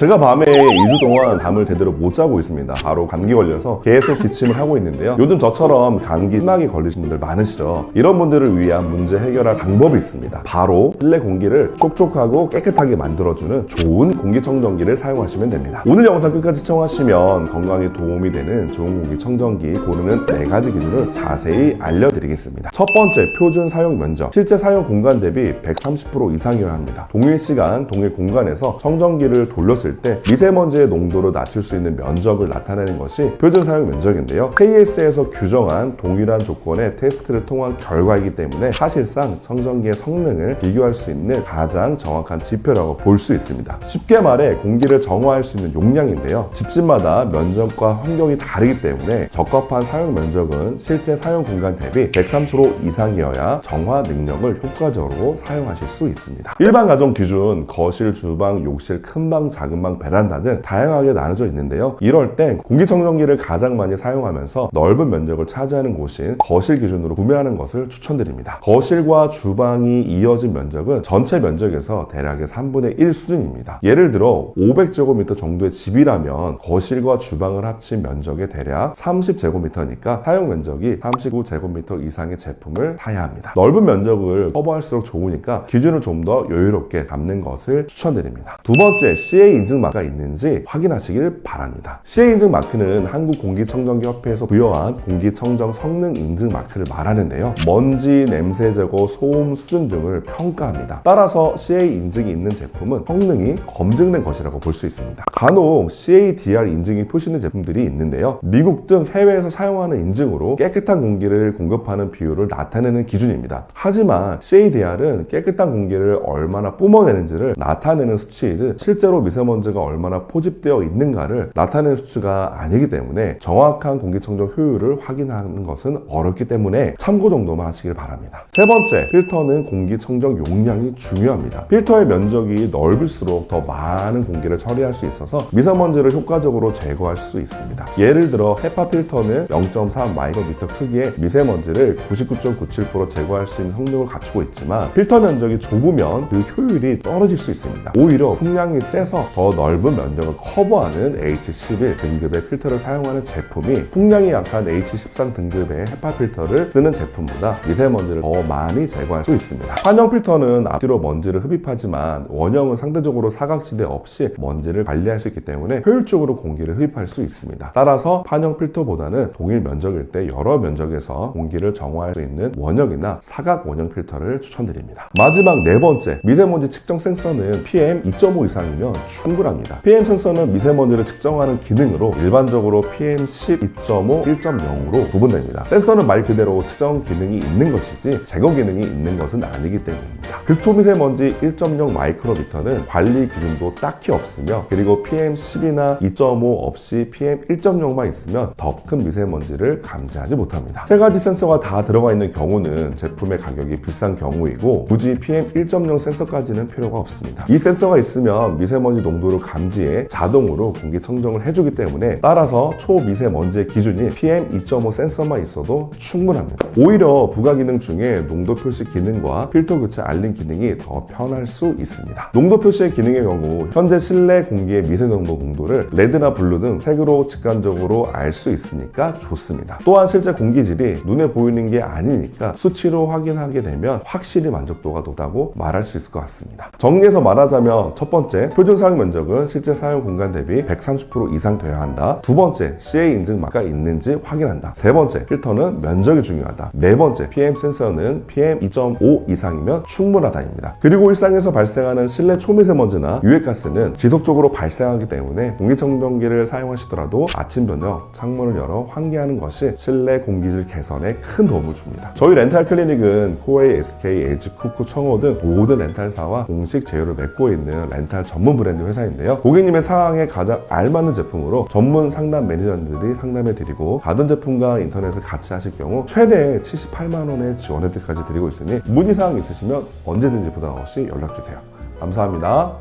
제가 밤에 2주 동안 잠을 제대로 못 자고 있습니다. 바로 감기 걸려서 계속 기침을 하고 있는데요. 요즘 저처럼 감기 심하게 걸리신 분들 많으시죠? 이런 분들을 위한 문제 해결할 방법이 있습니다. 바로 실내 공기를 촉촉하고 깨끗하게 만들어주는 좋은 공기청정기를 사용하시면 됩니다. 오늘 영상 끝까지 시청하시면 건강에 도움이 되는 좋은 공기청정기 고르는 네 가지 기준을 자세히 알려드리겠습니다. 첫 번째, 표준 사용 면적. 실제 사용 공간 대비 130% 이상이어야 합니다. 동일 시간, 동일 공간에서 청정기를 돌렸을 때 미세먼지의 농도를 낮출 수 있는 면적을 나타내는 것이 표준 사용 면적인데요. KS에서 규정한 동일한 조건의 테스트를 통한 결과이기 때문에 사실상 청정기의 성능을 비교할 수 있는 가장 정확한 지표라고 볼 수 있습니다. 쉽게 말해 공기를 정화할 수 있는 용량인데요. 집집마다 면적과 환경이 다르기 때문에 적합한 사용 면적은 실제 사용 공간 대비 130% 이상이어야 정화 능력을 효과적으로 사용하실 수 있습니다. 일반 가정 기준 거실, 주방, 욕실, 큰 방, 작은 방, 베란다 등 다양하게 나눠져 있는데요. 이럴 땐 공기청정기를 가장 많이 사용하면서 넓은 면적을 차지하는 곳인 거실 기준으로 구매하는 것을 추천드립니다. 거실과 주방이 이어진 면적은 전체 면적에서 대략의 3분의 1 수준입니다. 예를 들어 500제곱미터 정도의 집이라면 거실과 주방을 합친 면적의 대략 30제곱미터니까 사용 면적이 39제곱미터 이상의 제품을 사야 합니다. 넓은 면적을 커버할수록 좋으니까 기준을 좀 더 여유롭게 잡는 것을 추천드립니다. 두 번째, CA 인증 마크가 있는지 확인하시길 바랍니다. CA 인증 마크는 한국 공기청정기협회에서 부여한 공기청정 성능 인증 마크를 말하는데요. 먼지, 냄새 제거, 소음 수준 등을 평가합니다. 따라서 CA 인증이 있는 제품은 성능이 검증된 것이라고 볼 수 있습니다. 간혹 CADR 인증이 표시된 제품들이 있는데요. 미국 등 해외에서 사용하는 인증으로 깨끗한 공기를 공급하는 비율을 나타내는 기준입니다. 하지만 CADR은 깨끗한 공기를 얼마나 뿜어내는지를 나타내는 수치이지 실제로 미세먼지 가 얼마나 포집되어 있는가를 나타내는 수치가 아니기 때문에 정확한 공기청정 효율을 확인하는 것은 어렵기 때문에 참고 정도만 하시길 바랍니다. 세 번째, 필터는 공기청정 용량이 중요합니다. 필터의 면적이 넓을수록 더 많은 공기를 처리할 수 있어서 미세먼지를 효과적으로 제거할 수 있습니다. 예를 들어 헤파 필터는 0.3 마이크로미터 크기의 미세먼지를 99.97% 제거할 수 있는 성능을 갖추고 있지만 필터 면적이 좁으면 그 효율이 떨어질 수 있습니다. 오히려 풍량이 세서 더 넓은 면적을 커버하는 H11 등급의 필터를 사용하는 제품이 풍량이 약한 H13 등급의 헤파 필터를 쓰는 제품보다 미세먼지를 더 많이 제거할 수 있습니다. 환영 필터는 앞뒤로 먼지를 흡입하지만 원형은 상대적으로 사각지대 없이 먼지를 관리할 수 있기 때문에 효율적으로 공기를 흡입할 수 있습니다. 따라서 판형 필터보다는 동일 면적일 때 여러 면적에서 공기를 정화할 수 있는 원형이나 사각 원형 필터를 추천드립니다. 마지막 네 번째, 미세먼지 측정 센서는 PM 2.5 이상이면 충분합니다. PM 센서는 미세먼지를 측정하는 기능으로 일반적으로 PM 12.5, 1.0으로 구분됩니다. 센서는 말 그대로 측정 기능이 있는 것이지 제거 기능이 있는 것은 아니기 때문입니다. 극초미세먼지 1.0 마이크로미터는 관리 기준도 딱히 없으며 그리고 PM 10이나 2.5 없이 PM 1.0만 있으면 더 큰 미세먼지를 감지하지 못합니다. 세 가지 센서가 다 들어가 있는 경우는 제품의 가격이 비싼 경우이고 굳이 PM 1.0 센서까지는 필요가 없습니다. 이 센서가 있으면 미세먼지 농도 를 감지해 자동으로 공기 청정을 해주기 때문에 따라서 초미세먼지의 기준이 PM 2.5 센서만 있어도 충분합니다. 오히려 부가 기능 중에 농도 표시 기능과 필터 교체 알림 기능이 더 편할 수 있습니다. 농도 표시의 기능의 경우 현재 실내 공기의 미세 농도 농도를 레드나 블루 등 색으로 직관적으로 알 수 있으니까 좋습니다. 또한 실제 공기질이 눈에 보이는 게 아니니까 수치로 확인하게 되면 확실히 만족도가 높다고 말할 수 있을 것 같습니다. 정리해서 말하자면 첫 번째, 표준 사용 면적 은 실제 사용 공간 대비 130% 이상 되어야 한다. 두 번째, CA 인증 마크가 있는지 확인한다. 세 번째, 필터는 면적이 중요하다. 네 번째, PM 센서는 PM 2.5 이상이면 충분하다입니다. 그리고 일상에서 발생하는 실내 초미세먼지나 유해가스는 지속적으로 발생하기 때문에 공기청정기를 사용하시더라도 아침 저녁 창문을 열어 환기하는 것이 실내 공기질 개선에 큰 도움을 줍니다. 저희 렌탈 클리닉은 코웨이, SK, LG, 쿠쿠, 청호 등 모든 렌탈사와 공식 제휴를 맺고 있는 렌탈 전문 브랜드 회사인데요. 고객님의 상황에 가장 알맞는 제품으로 전문 상담 매니저들이 상담해 드리고 가전 제품과 인터넷을 같이 하실 경우 최대 78만 원의 지원 혜택까지 드리고 있으니 문의 사항 있으시면 언제든지 부담 없이 연락 주세요. 감사합니다.